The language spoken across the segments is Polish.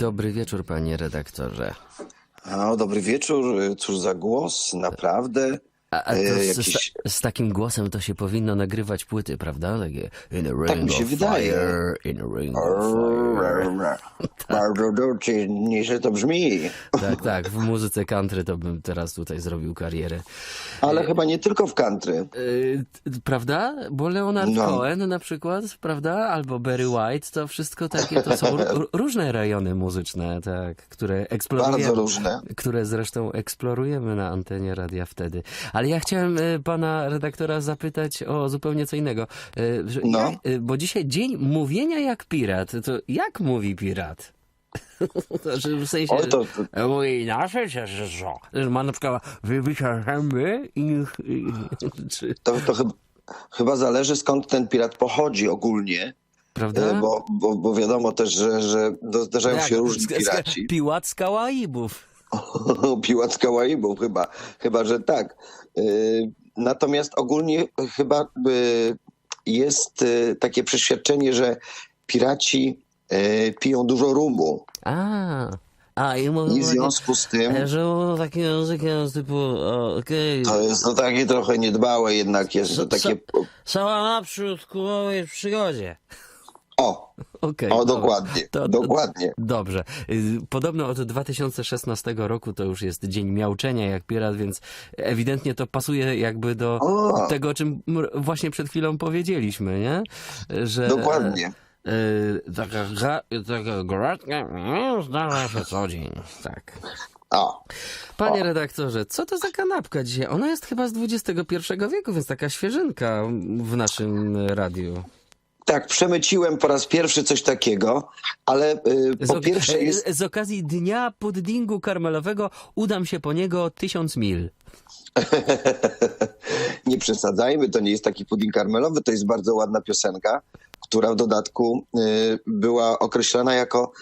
Dobry wieczór, panie redaktorze. O, dobry wieczór. Cóż za głos, naprawdę. A, a to E, z, jakiś- z, z takim głosem to się powinno nagrywać płyty, prawda? Takie in a ring Tak mi się wydaje. fire, in a ring of fire. Bardzo dobrze, to brzmi. Tak, tak, w muzyce country to bym teraz tutaj zrobił karierę. Ale chyba nie tylko w country. T- prawda? Bo Leonard No. Cohen na przykład, prawda? Albo Barry White, to wszystko takie, to są różne rejony muzyczne, tak, które eksplorujemy. Bardzo różne. które zresztą eksplorujemy na antenie radia wtedy. Ale ja chciałem e, pana redaktora zapytać o zupełnie co innego. Że No. e, bo dzisiaj dzień mówienia jak pirat. To jak mówi pirat? To, że w sensie, Oj, to- że mówi inaczej, że co? Że ma na przykład wybicia zęby i... czy, To, to chyba, chyba zależy skąd ten pirat pochodzi ogólnie. prawda? Bo, bo, bo wiadomo też, że, że zdarzają się różni piraci. Piłat z Kałaibów. Piłat z chyba, chyba, że tak. Y, Natomiast ogólnie chyba y, jest y, takie przeświadczenie, że piraci piją dużo rumu A, a i mówią... i w związku z tym E, Że takie językiem typu, o, okej, to jest to takie trochę niedbałe jednak jest to takie... cała naprzód ku przygodzie. O, Okej. o dokładnie, To- dokładnie. Dobrze. Y, Podobno od 2016 roku to już jest dzień miauczenia jak pirat, więc ewidentnie to pasuje jakby do O. tego, o czym właśnie przed chwilą powiedzieliśmy, nie? Że, Dokładnie. e, taka, taka gratka mm, zdarza się co dzień. Tak. O, Panie redaktorze, co to za kanapka dzisiaj? Ona jest chyba z XXI wieku, więc taka świeżynka w naszym radiu. Tak, przemyciłem po raz pierwszy coś takiego, ale y, Z, po ok- pierwsze e, jest... z okazji Dnia Puddingu Karmelowego udam się po niego tysiąc mil. nie przesadzajmy, to nie jest taki pudding karmelowy, to jest bardzo ładna piosenka, która w dodatku y, była określana jako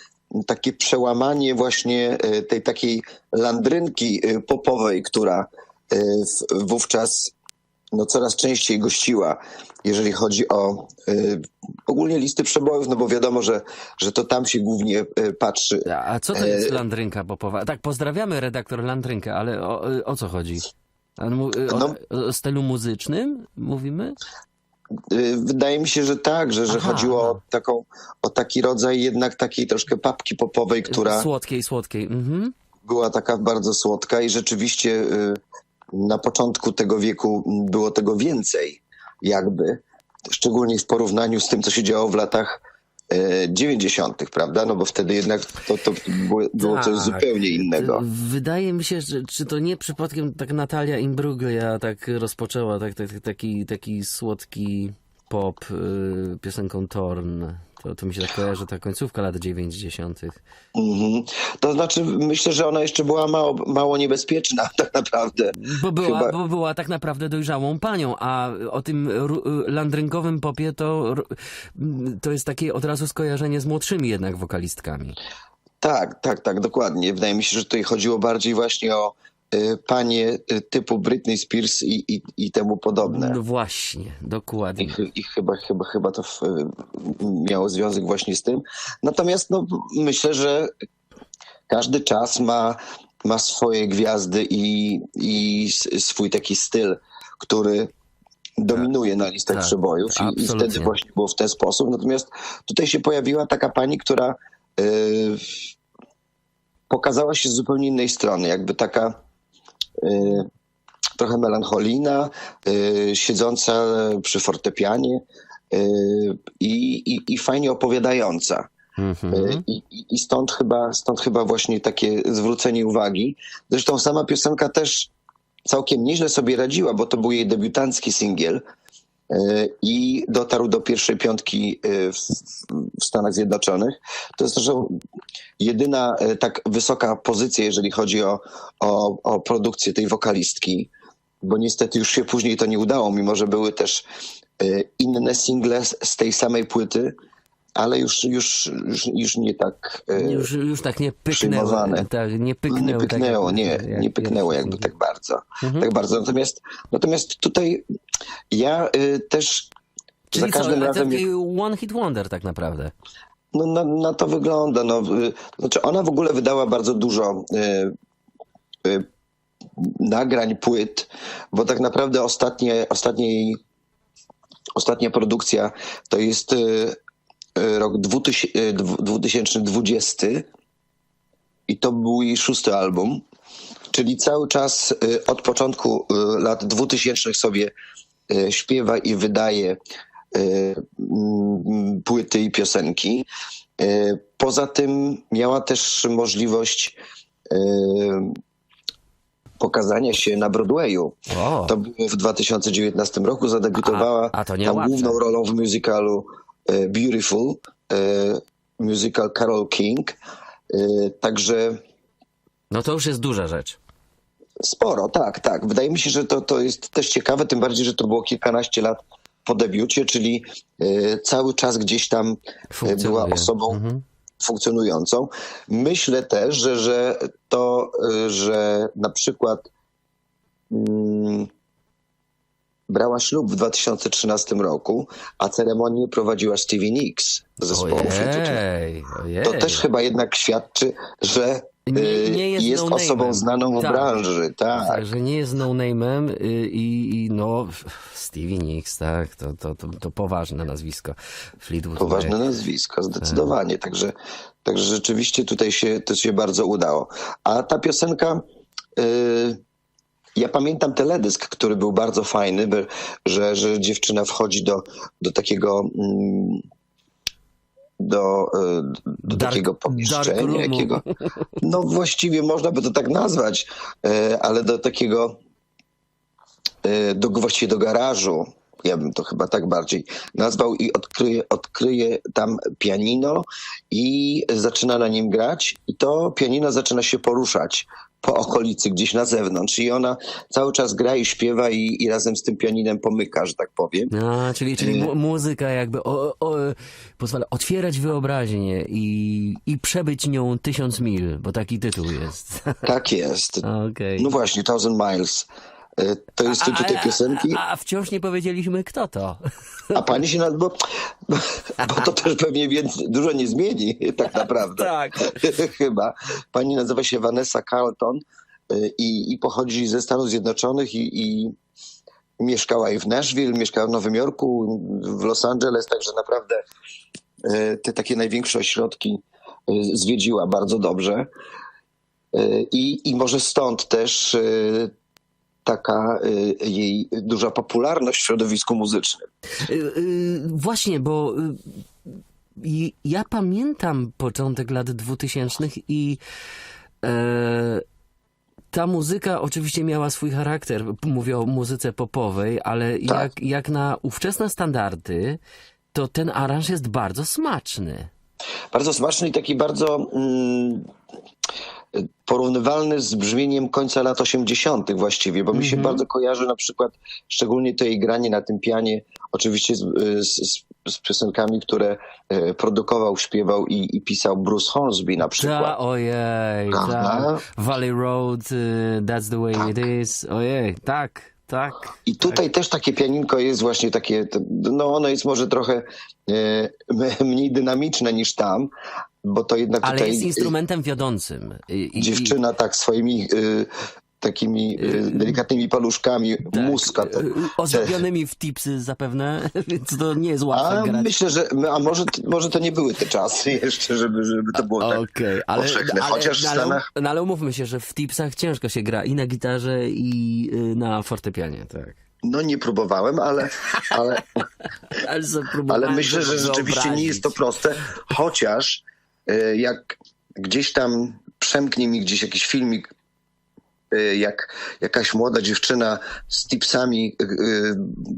takie przełamanie właśnie y, tej takiej landrynki y, popowej, która y, wówczas no, coraz częściej gościła, jeżeli chodzi o y, ogólnie listy przebojów, no bo wiadomo, że, że to tam się głównie y, patrzy. A- co to jest landrynka popowa? Tak, pozdrawiamy redaktor Landrynkę, ale o, o co chodzi? A mu- O, No. o stylu muzycznym mówimy? Y, Wydaje mi się, że tak, że, że Aha, chodziło aha. o, taką, o taki rodzaj jednak takiej troszkę papki popowej, która Słodkiej, słodkiej. Mhm. była taka bardzo słodka i rzeczywiście y, na początku tego wieku było tego więcej, jakby, szczególnie w porównaniu z tym, co się działo w latach y, 90., prawda? No bo wtedy jednak to, to było, było coś Tak. zupełnie innego. Wydaje mi się, że czy to nie przypadkiem tak Natalia Imbruglia tak rozpoczęła tak, tak, taki, taki słodki pop y, piosenką Torn. To, to mi się tak kojarzy, ta końcówka lat 90. Mhm. To znaczy, myślę, że ona jeszcze była mało, mało niebezpieczna, tak naprawdę. Bo była, Chyba- bo była tak naprawdę dojrzałą panią, a o tym ru- landrynkowym popie to, to jest takie od razu skojarzenie z młodszymi jednak wokalistkami. Tak, tak, tak, dokładnie. Wydaje mi się, że tutaj chodziło bardziej właśnie o y, panie y, typu Britney Spears i, i, i temu podobne. No właśnie, I, dokładnie. chy- I chyba, chyba, chyba to w, miało związek właśnie z tym. Natomiast no, myślę, że każdy czas ma, ma swoje gwiazdy i, i swój taki styl, który dominuje na listach Tak, przebojów i, i wtedy właśnie było w ten sposób. Natomiast tutaj się pojawiła taka pani, która y, pokazała się z zupełnie innej strony, jakby taka y, trochę melancholijna, y, siedząca przy fortepianie y, i, i, i fajnie opowiadająca. Mhm. Y, I, i- stąd chyba, stąd chyba właśnie takie zwrócenie uwagi. Zresztą sama piosenka też całkiem nieźle sobie radziła, bo to był jej debiutancki singiel y, i dotarł do pierwszej piątki y, w, w Stanach Zjednoczonych. To jest zresztą jedyna y, tak wysoka pozycja, jeżeli chodzi o, o, o produkcję tej wokalistki, bo niestety już się później to nie udało, mimo że były też y, inne single z tej samej płyty, ale już, już, już, już nie tak. y, Już, już tak nie pyknęło. Tak, nie nie pyknęło. pyknęło, tak, nie, jak nie pyknęło jakby tak bardzo. Mhm. Tak bardzo. Natomiast, natomiast tutaj ja y, też Czyli za każdym co, razem. taki one hit wonder tak naprawdę. No, na, na to wygląda. No, y, znaczy ona w ogóle wydała bardzo dużo y, y, nagrań, płyt, bo tak naprawdę ostatnie, ostatnie jej, ostatnia produkcja to jest y, y, rok 2000, y, 2020 i to był jej szósty album, czyli cały czas od początku lat 2000 sobie śpiewa i wydaje płyty i piosenki. Y, Poza tym miała też możliwość y, pokazania się na Broadwayu. O, To było w 2019 roku, zadebiutowała A- a tam łatwe. główną rolą w musicalu Beautiful, musical Carol King. Także no to już jest duża rzecz. sporo, tak, tak. Wydaje mi się, że to, to jest też ciekawe, tym bardziej, że to było kilkanaście lat po debiucie, czyli e, cały czas gdzieś tam e, była osobą Mhm. funkcjonującą. Myślę też, że, że to, y, że na przykład mm, brała ślub w 2013 roku, a ceremonię prowadziła Stevie Nicks z zespołu. Ojej, ojej. To też chyba jednak świadczy, że Nie- y, nie jest jest no-name'em. osobą znaną w Tak. branży. Tak. Także nie jest no-name'em y, i, i no Stevie Nicks, tak, to, to, to, to poważne nazwisko. Fleetwood Poważne Mac. nazwisko, zdecydowanie. Także, także rzeczywiście tutaj się, to się bardzo udało. A ta piosenka, y, ja pamiętam teledysk, który był bardzo fajny, że, że dziewczyna wchodzi do, do takiego. mm, Do, y, do Dark- takiego pomieszczenia, jakiego, no właściwie można by to tak nazwać, y, ale do takiego, y, do, właściwie do garażu, ja bym to chyba tak bardziej nazwał i odkryje, odkryje tam pianino i zaczyna na nim grać i to pianino zaczyna się poruszać po okolicy, gdzieś na zewnątrz i ona cały czas gra i śpiewa i, i razem z tym pianinem pomyka, że tak powiem. A, czyli, czyli mu- muzyka jakby o, o, pozwala otwierać wyobraźnię i, i przebyć nią tysiąc mil, bo taki tytuł jest. Tak jest. Okej. No właśnie, Thousand Miles. Y, To jest tytuł tej piosenki. A, a wciąż nie powiedzieliśmy, kto to. A pani się, na- bo, bo to też pewnie dużo nie zmieni, tak naprawdę. Tak. Chyba. Pani nazywa się Vanessa Carlton y, i, i pochodzi ze Stanów Zjednoczonych i, i mieszkała i w Nashville, mieszkała w Nowym Jorku, w Los Angeles, także naprawdę y, te takie największe ośrodki zwiedziła bardzo dobrze. I, I może stąd też taka y, jej duża popularność w środowisku muzycznym. Y, y, Właśnie, bo ja pamiętam początek lat dwutysięcznych i e, ta muzyka oczywiście miała swój charakter. Mówię o muzyce popowej, ale Tak. jak, jak na ówczesne standardy, to ten aranż jest bardzo smaczny. Bardzo smaczny i taki bardzo mm, porównywalny z brzmieniem końca lat 80. właściwie, bo mi się bardzo kojarzy na przykład szczególnie to jej granie na tym pianie, oczywiście z, z, z piosenkami, które e, produkował, śpiewał i, i pisał Bruce Hornsby na Ta, przykład. ojej, Prawda? tak. Valley Road, y, That's the way Tak. it is. Ojej, tak, tak. I tutaj też takie pianinko jest właśnie takie, no ono jest może trochę e, mniej dynamiczne niż tam, bo to jednak Ale tutaj jest instrumentem wiodącym. I, dziewczyna tak swoimi y, takimi y, delikatnymi paluszkami tak, muska. To, y, Ozdobionymi w tipsy zapewne, więc to nie jest łatwe a grać. myślę, że a może, może to nie były te czasy jeszcze, żeby, żeby to było tak Okej, ale, powszechne. ale, Chociaż w no, ale, Stanach no, ale umówmy się, że w tipsach ciężko się gra i na gitarze, i y, na fortepianie, tak. no nie próbowałem, ale, ale, Ale, ale myślę, że rzeczywiście nie jest to proste. Chociaż y, jak gdzieś tam przemknie mi gdzieś jakiś filmik y, jak jakaś młoda dziewczyna z tipsami y,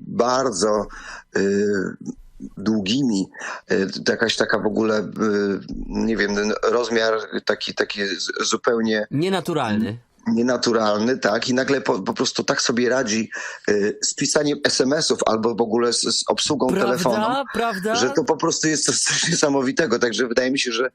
bardzo długimi, jakaś taka w ogóle, nie wiem, rozmiar taki, taki zupełnie Nienaturalny. Nienaturalny, tak, i nagle po, po prostu tak sobie radzi y, z pisaniem SMS-ów albo w ogóle z, z obsługą telefonu, Prawda? Prawda? że to po prostu jest coś, coś niesamowitego, także wydaje mi się, że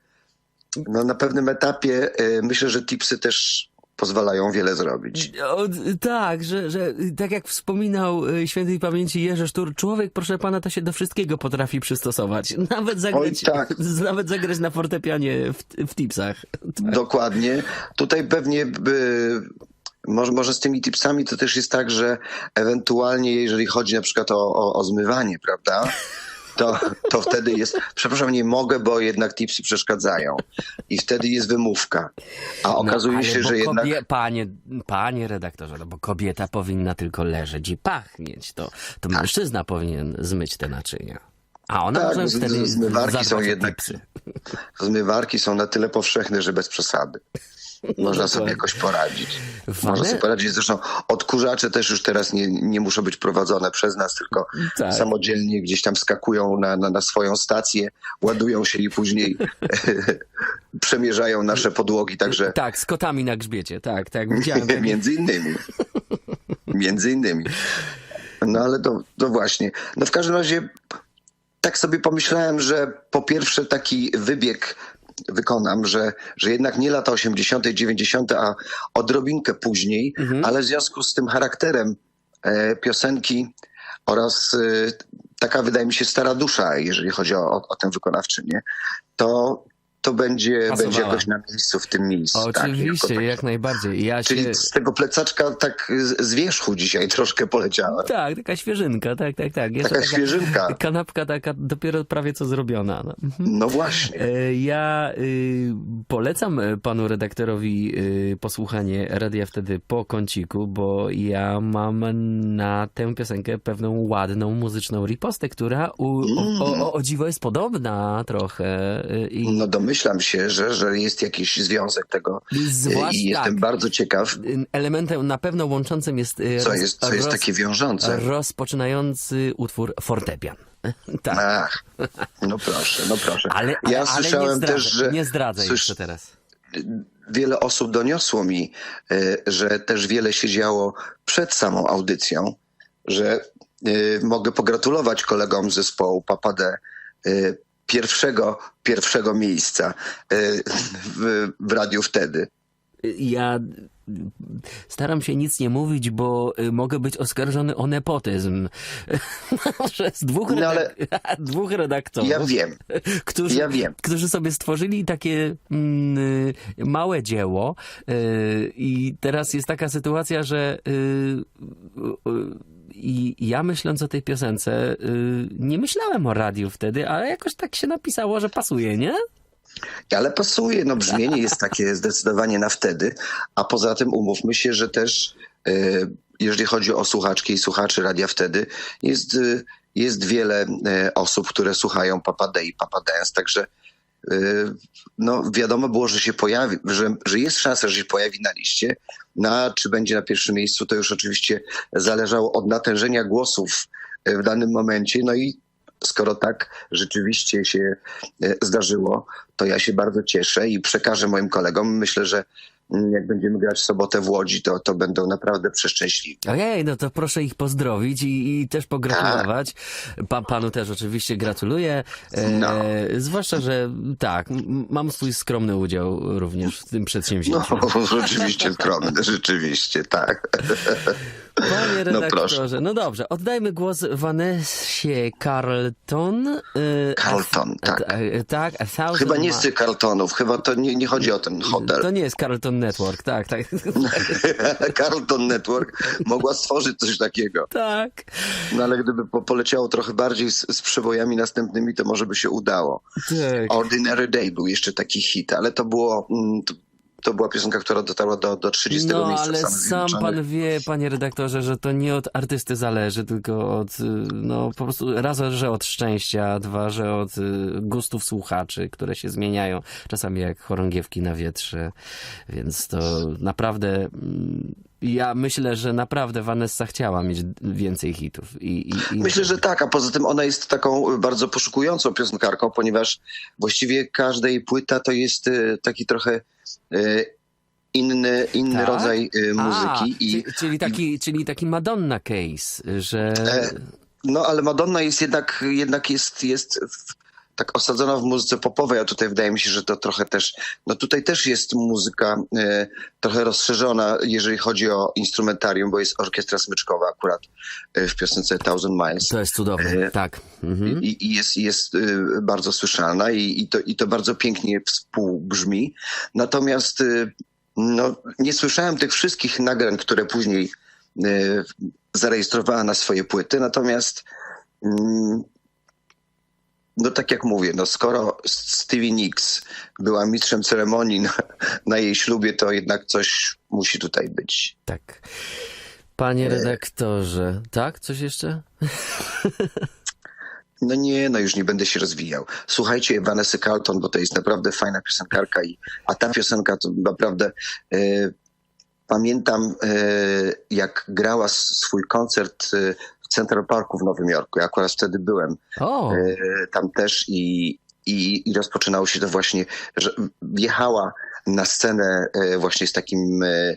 no, na pewnym etapie y, myślę, że tipsy też pozwalają wiele zrobić. O, tak, że, że tak jak wspominał y, świętej pamięci Jerzy Sztur, człowiek, proszę pana, to się do wszystkiego potrafi przystosować. Nawet zagrać, tak. nawet zagrać na fortepianie w, w tipsach. Dokładnie. Tutaj pewnie by, może, może z tymi tipsami to też jest tak, że ewentualnie jeżeli chodzi na przykład o, o, o zmywanie, prawda? To, to wtedy jest, przepraszam, nie mogę, bo jednak tipsy przeszkadzają. I wtedy jest wymówka. A okazuje No, się, że jednak. Kobie, panie, panie redaktorze, no bo kobieta powinna tylko leżeć i pachnieć. To, to mężczyzna powinien zmyć te naczynia. A ona Tak, może wtedy zmywarki są jednak- tipsy. Zmywarki są na tyle powszechne, że bez przesady. Można sobie jakoś poradzić. Można sobie poradzić. Zresztą odkurzacze też już teraz nie, nie muszą być prowadzone przez nas, tylko Tak. samodzielnie gdzieś tam skakują na, na, na swoją stację, ładują się i później przemierzają nasze podłogi. Także Tak, z kotami na grzbiecie, tak, tak, widziałem. między innymi. Między innymi. No ale to, to właśnie. No w każdym razie tak sobie pomyślałem, że po pierwsze taki wybieg wykonam, że, że jednak nie lata 80., 90., a odrobinkę później, ale w związku z tym charakterem e, piosenki oraz e, taka wydaje mi się stara dusza, jeżeli chodzi o, o, o tę wykonawczynię, to, to będzie, Pasowała. będzie jakoś na miejscu w tym miejscu. tak, Oczywiście, taki- jak najbardziej. Ja się... Czyli z tego plecaczka tak z wierzchu dzisiaj troszkę poleciałem. Tak, taka świeżynka, tak, tak, tak. Jeszcze Taka świeżynka. Kanapka taka dopiero prawie co zrobiona. No. Mhm. No właśnie. E, Ja y, polecam panu redaktorowi y, posłuchanie radia wtedy po kąciku, bo ja mam na tę piosenkę pewną ładną muzyczną ripostę, która u, o, o, o, o dziwo jest podobna trochę. y, No domyślam się, że, że jest jakiś związek tego zwłaszcza i jestem tak, bardzo ciekaw, elementem na pewno łączącym jest, y, co roz- jest, co jest roz- takie wiążące. rozpoczynający utwór fortepian. tak. Ach, no proszę, no proszę. Ale, ja ale, ale słyszałem nie zdradzę, też, że nie zdradzę słysz- jeszcze teraz. wiele osób doniosło mi, że też wiele się działo przed samą audycją, że mogę pogratulować kolegom z zespołu Papade pierwszego, pierwszego miejsca e, w, w radiu wtedy. Ja staram się nic nie mówić, bo y, mogę być oskarżony o nepotyzm. Przez dwóch, No redak- dwóch redaktorów, Ja wiem, którzy, ja wiem. którzy sobie stworzyli takie mm, y, małe dzieło i teraz jest taka sytuacja, że i ja myśląc o tej piosence, y, nie myślałem o radiu wtedy, ale jakoś tak się napisało, że pasuje, nie? Ale pasuje, no brzmienie jest takie zdecydowanie na wtedy, a poza tym umówmy się, że też e, jeżeli chodzi o słuchaczki i słuchaczy radia wtedy, jest, e, jest wiele osób, które słuchają Papa Day i Papa Dance, także no wiadomo było, że się pojawi, że, że jest szansa, że się pojawi na liście, no, a czy będzie na pierwszym miejscu, to już oczywiście zależało od natężenia głosów e, w danym momencie, no i skoro tak rzeczywiście się e, zdarzyło, to ja się bardzo cieszę i przekażę moim kolegom. Myślę, że jak będziemy grać w sobotę w Łodzi, to, to będą naprawdę przeszczęśliwi. Ojej, no to proszę ich pozdrowić i, i też pogratulować. Pa, panu też oczywiście gratuluję. E, No. Zwłaszcza, że tak, mam swój skromny udział również w tym No, przedsięwzięciu. rzeczywiście skromny, rzeczywiście, tak. Panie no redaktorze, proszę. no dobrze, oddajmy głos Vanessie Carlton. e, Carlton, tak. tak, a thousand Chyba nie z tych kartonów, chyba to nie, nie chodzi o ten To hotel. nie jest Carlton Network, tak, tak. Carlton Network mogła stworzyć coś takiego. tak. No ale gdyby po, poleciało trochę bardziej z, z przebojami następnymi, to może by się udało. tak. Ordinary Day był jeszcze taki hit, ale to było. mm, To, to była piosenka, która dotarła do, do 30 No, miejsca w ale sam pan wie, panie redaktorze, że to nie od artysty zależy, tylko od, y, no po prostu raz, że od szczęścia, dwa, że od y, gustów słuchaczy, które się zmieniają, czasami jak chorągiewki na wietrze, więc to naprawdę, mm, ja myślę, że naprawdę Vanessa chciała mieć więcej hitów i, i, i Myślę, że tak, a poza tym ona jest taką bardzo poszukującą piosenkarką, ponieważ właściwie każda jej płyta to jest e, taki trochę inny, inny Tak? rodzaj e, muzyki. A, I, czyli, taki, czyli taki Madonna case, że... E, no ale Madonna jest jednak, jednak jest, jest w, tak osadzona w muzyce popowej, a tutaj wydaje mi się, że to trochę też, no tutaj też jest muzyka e, trochę rozszerzona, jeżeli chodzi o instrumentarium, bo jest orkiestra smyczkowa akurat e, w piosence Thousand Miles. To jest cudowne, E, tak. Mhm. I, i jest, jest y, bardzo słyszalna i, i, to, i to bardzo pięknie współbrzmi. Natomiast y, no, nie słyszałem tych wszystkich nagrań, które później y, zarejestrowała na swoje płyty. Natomiast mm, no tak jak mówię, no skoro Stevie Nicks była mistrzem ceremonii na, na jej ślubie, to jednak coś musi tutaj być. Tak. Panie redaktorze, tak? Coś jeszcze? No nie, no już nie będę się rozwijał. Słuchajcie Vanessa Carlton, bo to jest naprawdę fajna piosenkarka, i, a ta piosenka to naprawdę e, pamiętam e, jak grała swój koncert e, w Central Parku w Nowym Jorku. Ja akurat wtedy byłem O, e, tam też i, i, i rozpoczynało się to właśnie, że wjechała na scenę e, właśnie z takim e,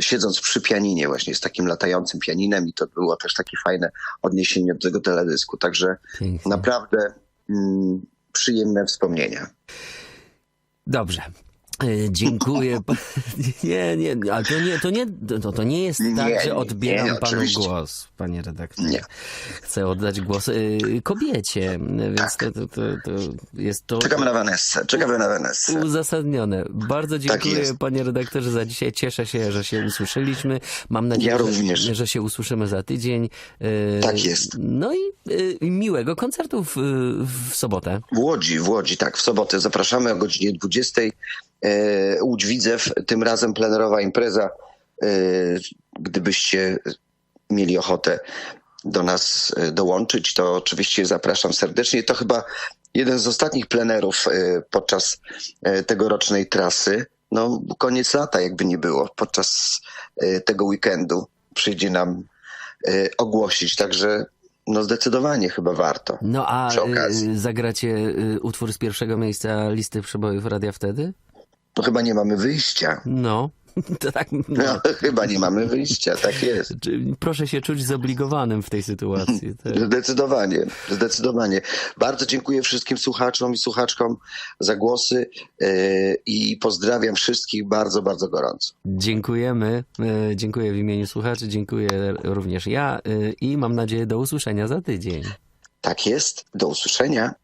siedząc przy pianinie właśnie, z takim latającym pianinem i to było też takie fajne odniesienie do tego teledysku. Także pięknie. naprawdę mm, przyjemne wspomnienia. Dobrze. E, Dziękuję. Nie, nie, ale to nie, to nie, to, to nie jest tak, nie, że odbieram nie, panu głos, panie redaktorze. Nie. Chcę oddać głos y, kobiecie, więc to, to, to, to jest to Czekamy na Vanessę, czekamy na Vanessę. uzasadnione. Bardzo dziękuję, Tak panie redaktorze, za dzisiaj. Cieszę się, że się usłyszeliśmy. Mam nadzieję, Ja że, również. że się usłyszymy za tydzień. Y, Tak jest. No i y, miłego koncertu w, w sobotę. W Łodzi, w Łodzi, tak, w sobotę zapraszamy o godzinie 20. E, Łódź Widzew, tym razem plenerowa impreza. E, gdybyście mieli ochotę do nas e, dołączyć, to oczywiście zapraszam serdecznie. To chyba jeden z ostatnich plenerów podczas tegorocznej trasy. No, koniec lata, jakby nie było, podczas tego weekendu przyjdzie nam ogłosić, także no zdecydowanie chyba warto. No a y, zagracie y, utwór z pierwszego miejsca listy przebojów radia wtedy? No chyba nie mamy wyjścia. No, to tak. No. No, chyba nie mamy wyjścia, tak jest. Proszę się czuć zobligowanym w tej sytuacji. Tak. Zdecydowanie, zdecydowanie. Bardzo dziękuję wszystkim słuchaczom i słuchaczkom za głosy e, i pozdrawiam wszystkich bardzo, bardzo gorąco. Dziękujemy. y, Dziękuję w imieniu słuchaczy, dziękuję również ja y, i mam nadzieję do usłyszenia za tydzień. Tak jest, do usłyszenia.